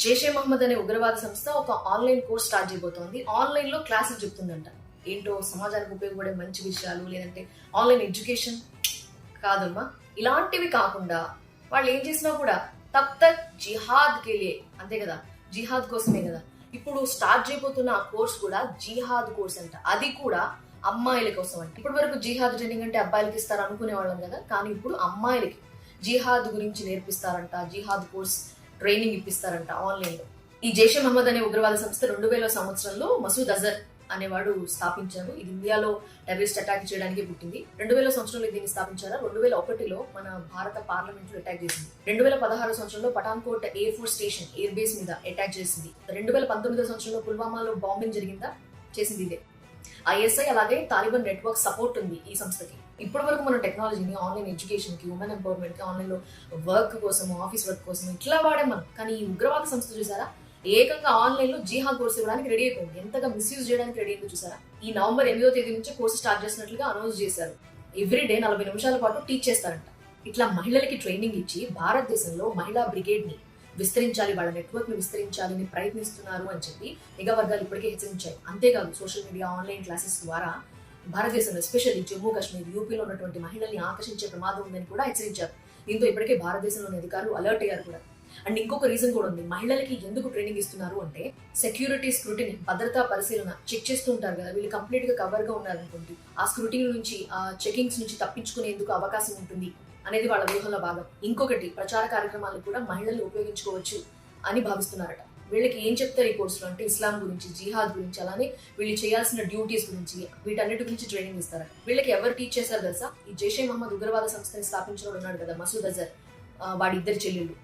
జైషే మహమ్మద్ అనే ఉగ్రవాద సంస్థ ఒక ఆన్లైన్ కోర్స్ స్టార్ట్ చేయబోతోంది. ఆన్లైన్లో క్లాసులు చెప్తుందంట. ఏంటో సమాజానికి ఉపయోగపడే మంచి విషయాలు లేదంటే ఆన్లైన్ ఎడ్యుకేషన్ కాదమ్మా. ఇలాంటివి కాకుండా వాళ్ళు ఏం చేసినా కూడా తప్ తక్ జిహాద్ కెలియే అంతే కదా? జిహాద్ కోసమే కదా? ఇప్పుడు స్టార్ట్ చేయబోతున్న ఆ కోర్స్ కూడా జిహాద్ కోర్స్ అంట. అది కూడా అమ్మాయిల కోసం అంట. ఇప్పటి వరకు జిహాద్ ట్రైనింగ్ అంటే అబ్బాయిలకి ఇస్తారు అనుకునే వాళ్ళం కదా? కానీ ఇప్పుడు అమ్మాయిలకి జిహాద్ గురించి నేర్పిస్తారంట. జిహాద్ కోర్స్ ట్రైనింగ్ ఇప్పిస్తారంట ఆన్లైన్లో. ఈ జైషే మహమ్మద్ అనే ఉగ్రవాద సంస్థ రెండు వేల సంవత్సరంలో మసూద్ అజర్ అనేవాడు స్థాపించారు. ఇది ఇండియాలో టెర్రరిస్ట్ అటాక్ చేయడానికి పుట్టింది. రెండు వేల సంవత్సరంలో దీన్ని స్థాపించారా? రెండు వేల ఒకటిలో మన భారత పార్లమెంట్లో అటాక్ చేసింది. రెండు వేల పదహారు సంవత్సరంలో Pathankot air force station air base మీద అటాక్ చేసింది. రెండు వేల పంతొమ్మిదో సంవత్సరంలో పుల్వామాలో బాంబింగ్ జరిగిందా? చేసింది ఇదే. ఐఎస్ఐ అలాగే తాలిబాన్ నెట్వర్క్ సపోర్ట్ ఉంది ఈ సంస్థకి. ఇప్పటి వరకు మనం టెక్నాలజీని ఆన్లైన్ ఎడ్యుకేషన్కి ఉమెన్ ఎంపవర్మెంట్కి ఆన్లైన్లో వర్క్ కోసం ఆఫీస్ వర్క్ కోసం ఇట్లా వాడాం మనం కానీ ఈ ఉగ్రవాద సంస్థ చూసారా? ఏకంగా ఆన్లైన్లో జీహా కోర్స్ ఇవ్వడానికి రెడీ అయిపోయింది. ఎంతగా మిస్యూజ్ చేయడానికి రెడీ అయిందో చూసారా? ఈ నవంబర్ ఎనిమిదో తేదీ నుంచి కోర్సు స్టార్ట్ చేసినట్లుగా అనౌన్స్ చేశారు. ఎవ్రీ డే నలభై నిమిషాల పాటు టీచ్ చేస్తారంట. ఇట్లా మహిళలకి ట్రైనింగ్ ఇచ్చి భారతదేశంలో మహిళా బ్రిగేడ్ని విస్తరించాలి వాళ్ళ నెట్వర్క్ని విస్తరించాలని ప్రయత్నిస్తున్నారు అని చెప్పి నిఘా వర్గాలు ఇప్పటికే హెచ్చరించాయి. అంతేకాదు సోషల్ మీడియా ఆన్లైన్ క్లాసెస్ ద్వారా భారతదేశంలో ఎస్పెషల్లీ జమ్మూ కాశ్మీర్ యూపీలో ఉన్నటువంటి మహిళల్ని ఆకర్షించే ప్రమాదం ఉందని కూడా హెచ్చరించారు. దీంతో ఇప్పటికే భారతదేశంలోని అధికారులు అలర్ట్ అయ్యారు కూడా. అండ్ ఇంకొక రీజన్ కూడా ఉంది. మహిళలకి ఎందుకు ట్రైనింగ్ ఇస్తున్నారు అంటే సెక్యూరిటీ స్క్రూటిని భద్రతా పరిశీలన చెక్ చేస్తూ ఉంటారు కదా వీళ్ళు కంప్లీట్గా కవర్గా ఉన్నారనుకోండి ఆ స్క్రూటిని నుంచి ఆ చెకింగ్స్ నుంచి తప్పించుకునేందుకు అవకాశం ఉంటుంది. అనేది వాళ్ళ వ్యూహంలో భాగం. ఇంకొకటి ప్రచార కార్యక్రమాలు కూడా మహిళలు ఉపయోగించుకోవచ్చు అని భావిస్తున్నారట. వీళ్ళకి ఏం చెప్తారు ఈ కోర్సులో? అంటే ఇస్లాం గురించి జిహాద్ గురించి అలానే వీళ్ళు చేయాల్సిన డ్యూటీస్ గురించి వీటన్నిటి గురించి ట్రైనింగ్ ఇస్తారట. వీళ్ళకి ఎవరు టీచ్ చేశారు తెలుసా? ఈ జైషే మహమ్మద్ ఉగ్రవాద సంస్థని స్థాపించిన ఉన్నాడు కదా మసూద్ అజర్. వాడి ఇద్దరు చెల్లెళ్ళు.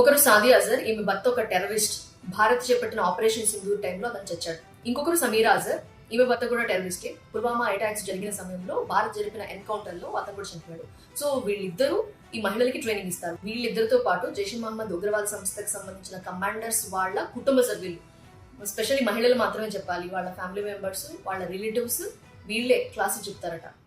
ఒకరు సాదియా అజర్ ఈమె భర్త ఒక టెర్రరిస్ట్. భారత్ చేపట్టిన ఆపరేషన్ సింధూర్ టైంలో అతను చచ్చాడు. ఇంకొకరు సమీరా అజర్. ఈమె భర్త కూడా టెర్రరిస్టే పుల్వామా అటాక్స్ జరిగిన సమయంలో భారత్ జరిపిన ఎన్కౌంటర్లో అతను కూడా చనిపోయాడు. సో వీళ్ళిద్దరూ ఈ మహిళలకి ట్రైనింగ్ ఇస్తారు. వీళ్ళిద్దరితో పాటు జైష్ మహమ్మద్ ఉగ్రవాద సంస్థకు సంబంధించిన కమాండర్స్ వాళ్ళ కుటుంబ సభ్యులు. స్పెషల్లీ మహిళలు మాత్రమే చెప్పాలి. వాళ్ళ ఫ్యామిలీ మెంబర్స్ వాళ్ళ రిలేటివ్స్ వీళ్ళే క్లాసులు చెప్తారట.